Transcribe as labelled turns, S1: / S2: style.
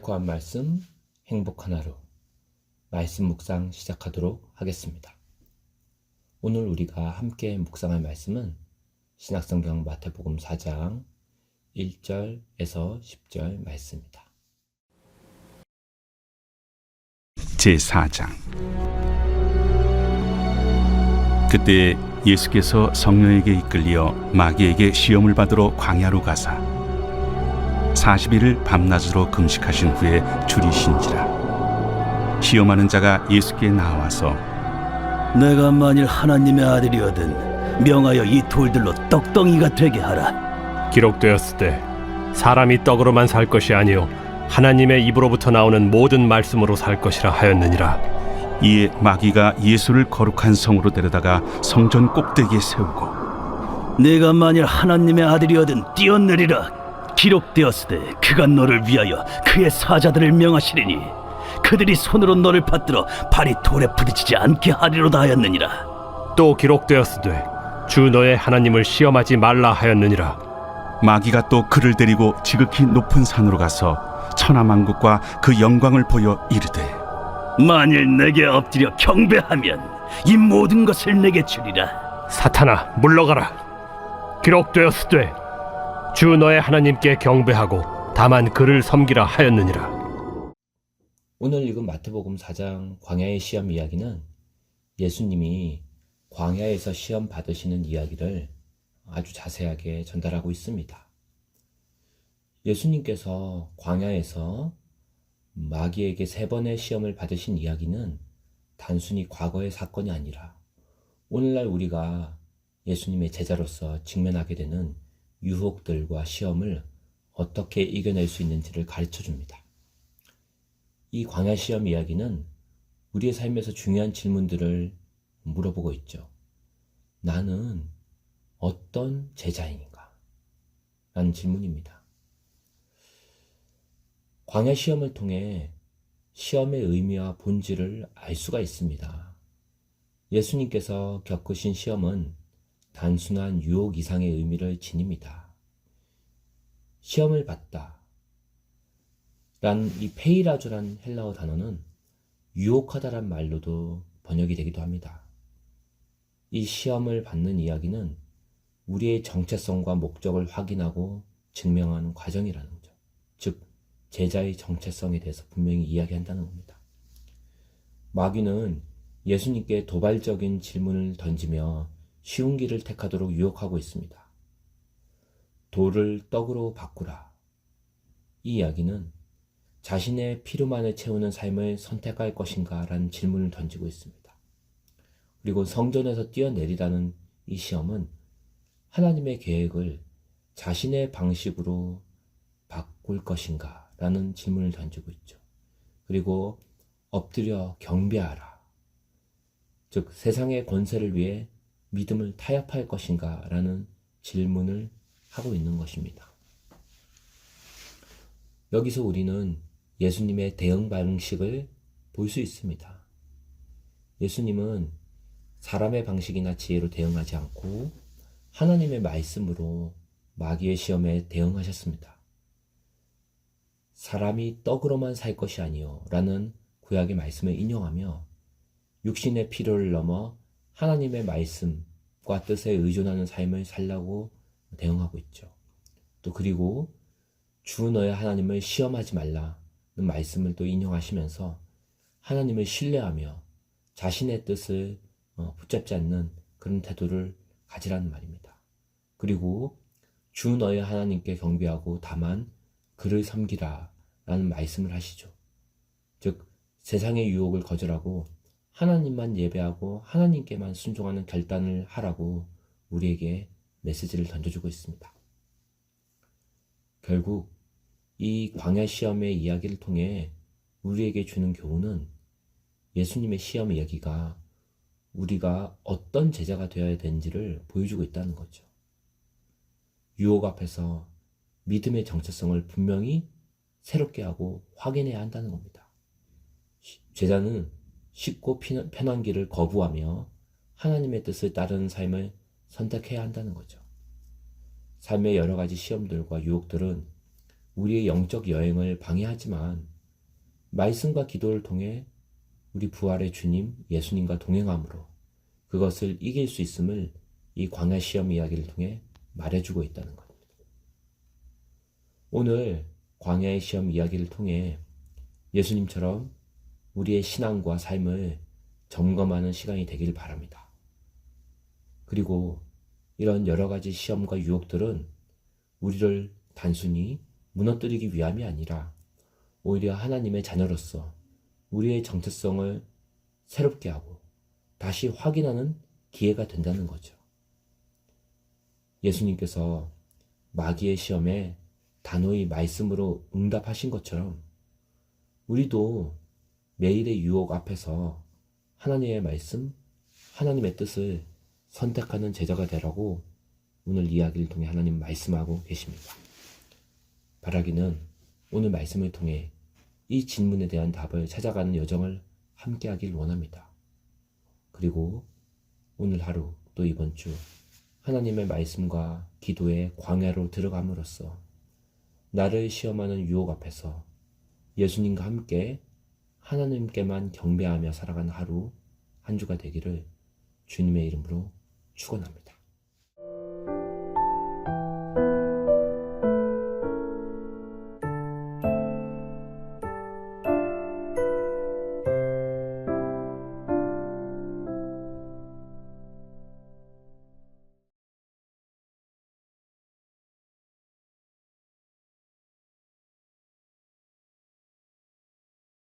S1: 살코한 말씀, 행복한 하루. 말씀 묵상 시작하도록 하겠습니다. 오늘 우리가 함께 묵상할 말씀은 신약성경 마태복음 4장 1절에서 10절 말씀입니다.
S2: 제4장 그때 예수께서 성령에게 이끌리어 마귀에게 시험을 받으러 광야로 가사 40일을 밤낮으로 금식하신 후에 줄이신지라. 시험하는 자가 예수께 나와서
S3: 내가 만일 하나님의 아들이거든 명하여 이 돌들로 떡덩이가 되게 하라.
S4: 기록되었으되 사람이 떡으로만 살 것이 아니요 하나님의 입으로부터 나오는 모든 말씀으로 살 것이라 하였느니라.
S2: 이에 마귀가 예수를 거룩한 성으로 데려다가 성전 꼭대기에 세우고
S3: 내가 만일 하나님의 아들이거든 뛰어내리라 기록되었으되 그가 너를 위하여 그의 사자들을 명하시리니 그들이 손으로 너를 받들어 발이 돌에 부딪히지 않게 하리로다 하였느니라.
S4: 또 기록되었으되 주 너의 하나님을 시험하지 말라 하였느니라.
S2: 마귀가 또 그를 데리고 지극히 높은 산으로 가서 천하만국과 그 영광을 보여 이르되
S3: 만일 내게 엎드려 경배하면 이 모든 것을 내게 주리라.
S4: 사탄아 물러가라. 기록되었으되 주 너의 하나님께 경배하고 다만 그를 섬기라 하였느니라
S1: 오늘 읽은 마태복음 4장 광야의 시험 이야기는 예수님이 광야에서 시험 받으시는 이야기를 아주 자세하게 전달하고 있습니다. 예수님께서 광야에서 마귀에게 세 번의 시험을 받으신 이야기는 단순히 과거의 사건이 아니라 오늘날 우리가 예수님의 제자로서 직면하게 되는 유혹들과 시험을 어떻게 이겨낼 수 있는지를 가르쳐 줍니다. 이 광야 시험 이야기는 우리의 삶에서 중요한 질문들을 물어보고 있죠. 나는 어떤 제자인가? 라는 질문입니다. 광야 시험을 통해 시험의 의미와 본질을 알 수가 있습니다. 예수님께서 겪으신 시험은 단순한 유혹 이상의 의미를 지닙니다. 시험을 받다. 란 이 페이라조란 헬라어 단어는 유혹하다란 말로도 번역이 되기도 합니다. 이 시험을 받는 이야기는 우리의 정체성과 목적을 확인하고 증명하는 과정이라는 거죠. 즉, 제자의 정체성에 대해서 분명히 이야기한다는 겁니다. 마귀는 예수님께 도발적인 질문을 던지며 쉬운 길을 택하도록 유혹하고 있습니다. 돌을 떡으로 바꾸라. 이 이야기는 자신의 피로만을 채우는 삶을 선택할 것인가 라는 질문을 던지고 있습니다. 그리고 성전에서 뛰어내리라는 이 시험은 하나님의 계획을 자신의 방식으로 바꿀 것인가 라는 질문을 던지고 있죠. 그리고 엎드려 경배하라. 즉, 세상의 권세를 위해 믿음을 타협할 것인가 라는 질문을 하고 있는 것입니다. 여기서 우리는 예수님의 대응 방식을 볼 수 있습니다. 예수님은 사람의 방식이나 지혜로 대응하지 않고 하나님의 말씀으로 마귀의 시험에 대응하셨습니다. 사람이 떡으로만 살 것이 아니요 라는 구약의 말씀을 인용하며 육신의 필요를 넘어 하나님의 말씀과 뜻에 의존하는 삶을 살라고 대응하고 있죠. 또 그리고 주 너의 하나님을 시험하지 말라는 말씀을 또 인용하시면서 하나님을 신뢰하며 자신의 뜻을 어, 붙잡지 않는 그런 태도를 가지라는 말입니다. 그리고 주 너의 하나님께 경배하고 다만 그를 섬기라 라는 말씀을 하시죠. 즉, 세상의 유혹을 거절하고 하나님만 예배하고 하나님께만 순종하는 결단을 하라고 우리에게 메시지를 던져주고 있습니다. 결국 이 광야 시험의 이야기를 통해 우리에게 주는 교훈은 예수님의 시험 이야기가 우리가 어떤 제자가 되어야 되는지를 보여주고 있다는 거죠. 유혹 앞에서 믿음의 정체성을 분명히 새롭게 하고 확인해야 한다는 겁니다. 제자는 쉽고 편한 길을 거부하며 하나님의 뜻을 따르는 삶을 선택해야 한다는 거죠. 삶의 여러 가지 시험들과 유혹들은 우리의 영적 여행을 방해하지만 말씀과 기도를 통해 우리 부활의 주님 예수님과 동행함으로 그것을 이길 수 있음을 이 광야 시험 이야기를 통해 말해주고 있다는 겁니다. 오늘 광야의 시험 이야기를 통해 예수님처럼 우리의 신앙과 삶을 점검하는 시간이 되길 바랍니다. 그리고 이런 여러 가지 시험과 유혹들은 우리를 단순히 무너뜨리기 위함이 아니라 오히려 하나님의 자녀로서 우리의 정체성을 새롭게 하고 다시 확인하는 기회가 된다는 거죠. 예수님께서 마귀의 시험에 단호히 말씀으로 응답하신 것처럼 우리도 매일의 유혹 앞에서 하나님의 말씀, 하나님의 뜻을 선택하는 제자가 되라고 오늘 이야기를 통해 하나님 말씀하고 계십니다. 바라기는 오늘 말씀을 통해 이 질문에 대한 답을 찾아가는 여정을 함께 하길 원합니다. 그리고 오늘 하루 또 이번 주 하나님의 말씀과 기도의 광야로 들어감으로써 나를 시험하는 유혹 앞에서 예수님과 함께 하나님께만 경배하며 살아가는 하루 한 주가 되기를 주님의 이름으로 축원합니다.